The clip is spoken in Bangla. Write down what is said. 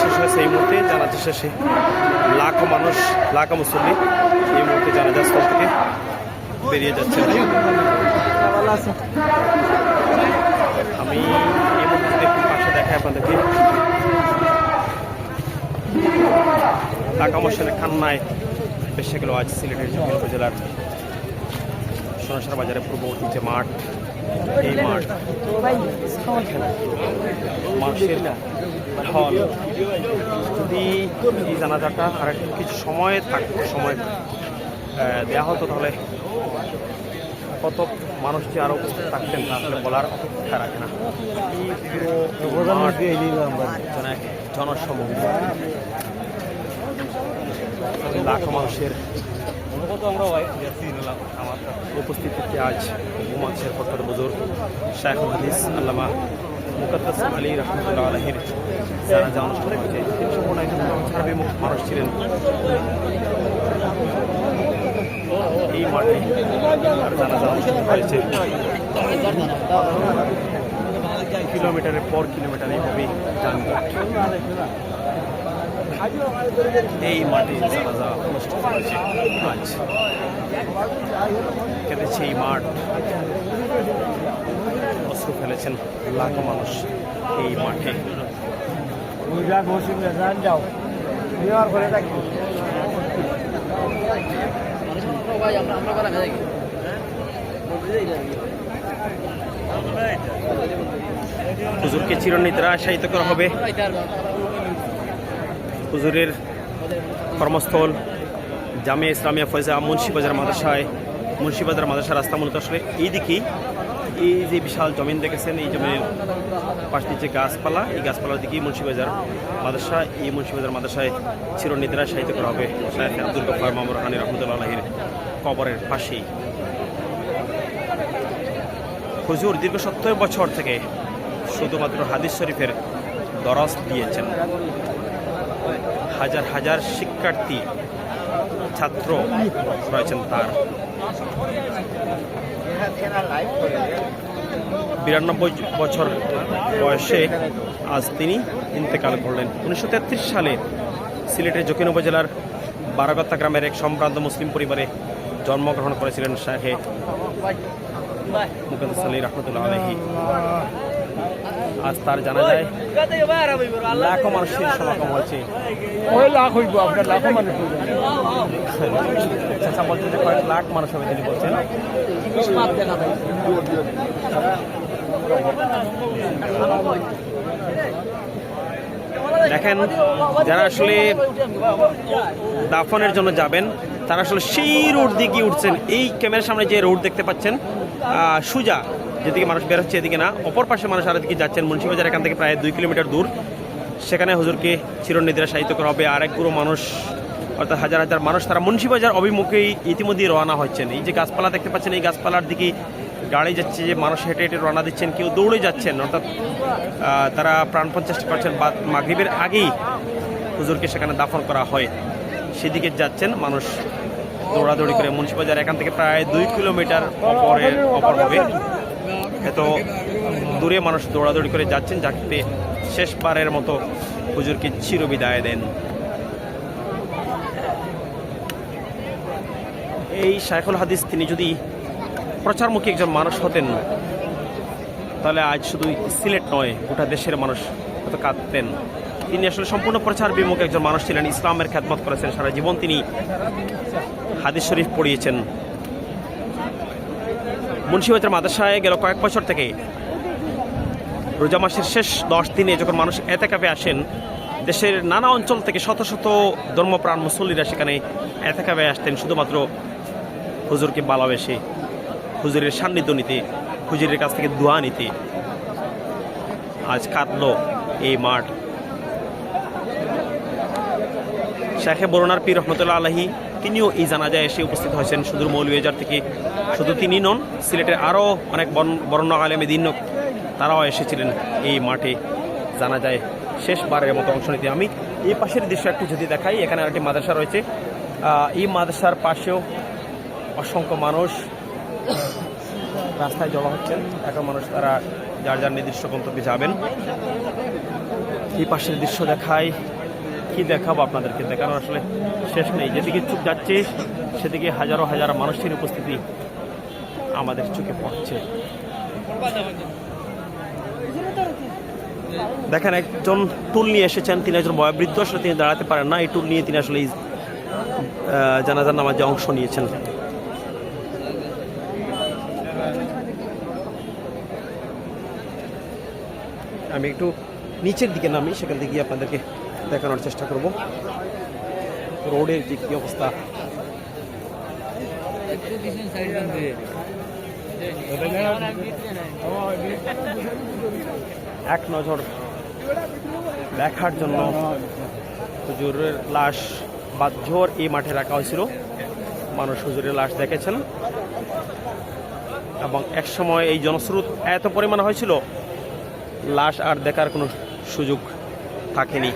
শেষ হয়েছে এই মুহূর্তে জানাজা শেষে লাখো মানুষ, লাখো মুসল্লি এই মুহূর্তে জানাজা স্থল থেকে বেরিয়ে যাচ্ছে। আমি এই মুহূর্তে পাশে দেখাই আপনাদেরকে। ঢাকা মশানের খান্নায় বেশি গেল আজ সিলেটের উপজেলার সোনাসার বাজারে পূর্ববর্তী যে মাঠ এই মাঠ মানুষের ঢল যদি এই জানাজাটা আর কিছু সময় থাকতো সময় দেয়া হতো তাহলে কত মানুষ যে আরও উপস্থিত থাকতেন তা আসলে বলার অপেক্ষা রাখে না জনসমূহ লাখ মানুষের উপস্থিতিতে আজ ঘুমাচ্ছের ফটর বুজুর শাইখুল হাদিস আল্লামা মুকদ্দাস আলী রহমতুল্লাহ আলহির জানাজা অনুষ্ঠান হয়েছে তিনি সম্পূর্ণ একজন মানুষ ছিলেন। এই মাঠে তার জানাজা অনুষ্ঠিত হয়েছে। কিলোমিটারের পর কিলোমিটার এইভাবেই যানজট এই মাঠে জানাজা অনুষ্ঠিত হয়েছে আজ কেঁদেছে এই মাঠ। অস্ত্র ফেলেছেন লাখো মানুষ এই মাঠে। যাও পরে থাকি। হুজুরকে চিরনিদ্রা শায়িত করা হবে। হুজুরের কর্মস্থল জামিয়া ইসলামিয়া ফয়জা মুন্সিবাজার মাদ্রাসায়, মুন্সিবাজার মাদ্রাসা রাস্তা মূলত আসলে এই দিকেই এই যে বিশাল জমিন দেখেছেন, এই জমির পাশ যে গাছপালা, এই গাছপালার দিকেই মুন্সিবাজার মাদ্রাসা, এই মুন্সিবাজার মাদ্রাসায় চিরনিদ্রা শায়িত করা হবে। শাহেখ আব্দুল গফার মামুর হানি রহমতুল্লাহ আলহির কবরের পাশেই। হুজুর, দীর্ঘ সত্তর বছর থেকে শুধুমাত্র হাদিস শরীফের দরস দিয়েছেন। হাজার হাজার শিক্ষার্থী, ছাত্র রয়েছেন তার। বিরানব্বই বছর বয়সে আজ তিনি ইন্তেকাল করলেন। উনিশশো তেত্রিশ সালে সিলেটের জকিন উপজেলার বারাগত্তা গ্রামের এক সম্ভ্রান্ত মুসলিম পরিবারে জন্মগ্রহণ করেছিলেন শাহে মুকাদ্দাস আলী রহমতুল্লাহ আলহী আজ তার জানা যায় লাখো মানুষের সমাগম হয়েছে। ওই লাখ হইব আপনার লাখো মানুষ চাচা বলছেন যে কয়েক লাখ মানুষ হবে তিনি বলছেন দেখেন যারা আসলে দাফনের জন্য যাবেন তারা আসলে সেই রোড দিকে উঠছেন। এই ক্যামেরার সামনে যে রোড দেখতে পাচ্ছেন আহ, সুজা যেদিকে মানুষ বের হচ্ছে এদিকে না, অপর পাশে মানুষ আর দিকে যাচ্ছেন। মুন্সিবাজার এখান থেকে প্রায় দুই কিলোমিটার দূর। সেখানে হুজুরকে চিরনিদ্রা সাহিত্য করা হবে। আর এক পুরো মানুষ, অর্থাৎ হাজার হাজার মানুষ, তারা মুন্সিবাজার অভিমুখেই ইতিমধ্যেই রওনা হচ্ছেন। এই যে গাছপালা দেখতে পাচ্ছেন, এই গাছপালার দিকে গাড়ি যাচ্ছে, যে মানুষ হেঁটে হেঁটে রওনা দিচ্ছেন, কেউ দৌড়ে যাচ্ছেন। অর্থাৎ তারা প্রাণপণ চেষ্টা করছেন। বা মাগরীবের আগেই হুজুরকে সেখানে দাফন করা হয়। সেদিকে যাচ্ছেন মানুষ দৌড়াদৌড়ি করে। মুন্সিবাজার এখান থেকে প্রায় দুই কিলোমিটার অপরে অপর হবে এত দূরে মানুষ দৌড়াদৌড়ি করে যাচ্ছেন যাতে শেষবারের মতো হুজুরকে চিরবিদায় দেন। এই শাইখুল হাদিস, তিনি যদি প্রচারমুখী একজন মানুষ হতেন, তাহলে আজ শুধু সিলেট নয়, গোটা দেশের মানুষ হয়তো কাঁদতেন। তিনি আসলে সম্পূর্ণ প্রচার বিমুখ একজন মানুষ ছিলেন, ইসলামের খ্যাতমত করেছেন, সারা জীবন তিনি হাদিস শরীফ পড়িয়েছেন। মুন্সিবাজার মাদ্রাসায় গেল কয়েক বছর থেকে রোজা মাসের শেষ দশ দিনে যখন মানুষ এতে কাপে আসেন, দেশের নানা অঞ্চল থেকে শত শত ধর্মপ্রাণ মুসল্লিরা সেখানে এতে কাপে আসতেন। শুধুমাত্র হুজুরকে ভালোবেসে, হুজুরের সান্নিধ্য নিতে, হুজুরের কাছ থেকে দোয়া নিতে আজ কাঁদল এই মাঠ। শেখে বরুণার পীর রহমতুল্লাহ আলহী তিনিও এই জানাজায় এসে উপস্থিত হয়েছেন সুদূর মৌলভীবাজার থেকে। শুধু তিনি নন, সিলেটের আরও অনেক বর্ণ আলেমে দিন তারাও এসেছিলেন এই মাঠে। জানা যায় শেষবারের মতো অংশ নিতে। আমি এই পাশের দৃশ্য একটু যদি দেখাই, এখানে আরেকটি মাদ্রাসা রয়েছে। এই মাদ্রাসার পাশেও অসংখ্য মানুষ রাস্তায় জমা হচ্ছেন। এখন মানুষ তারা যার যার নির্দিষ্ট গন্তব্যে যাবেন। এই পাশের দৃশ্য দেখাই কি দেখাবো আপনাদেরকে? দেখানোর আসলে শেষ নেই। যেদিকে চুপ যাচ্ছে, সেদিকে হাজারো হাজার মানুষের উপস্থিতি আমাদের চোখে পড়ছে। দেখেন, একজন টুল নিয়ে এসেছেন, তিনি একজন বয়োবৃদ্ধ, আসলে তিনি দাঁড়াতে পারেন না। এই টুল নিয়ে তিনি আসলে জানাজার নামাজে অংশ নিয়েছেন। আমি একটু নিচের দিকে নামি, সেখান থেকে গিয়ে আপনাদেরকে দেখানোর চেষ্টা করব। রোডের যে কি অবস্থা? এক নজর দেখার জন্য হুজুরের লাশ বাধ্যর এই মাঠে রাখা হয়েছিল। মানুষ হুজুরের লাশ দেখেছেন। এবং এক সময় এই জনস্রোত এত পরিমাণ হয়েছিল, লাশ আর দেখার কোনো সুযোগ থাকেনি।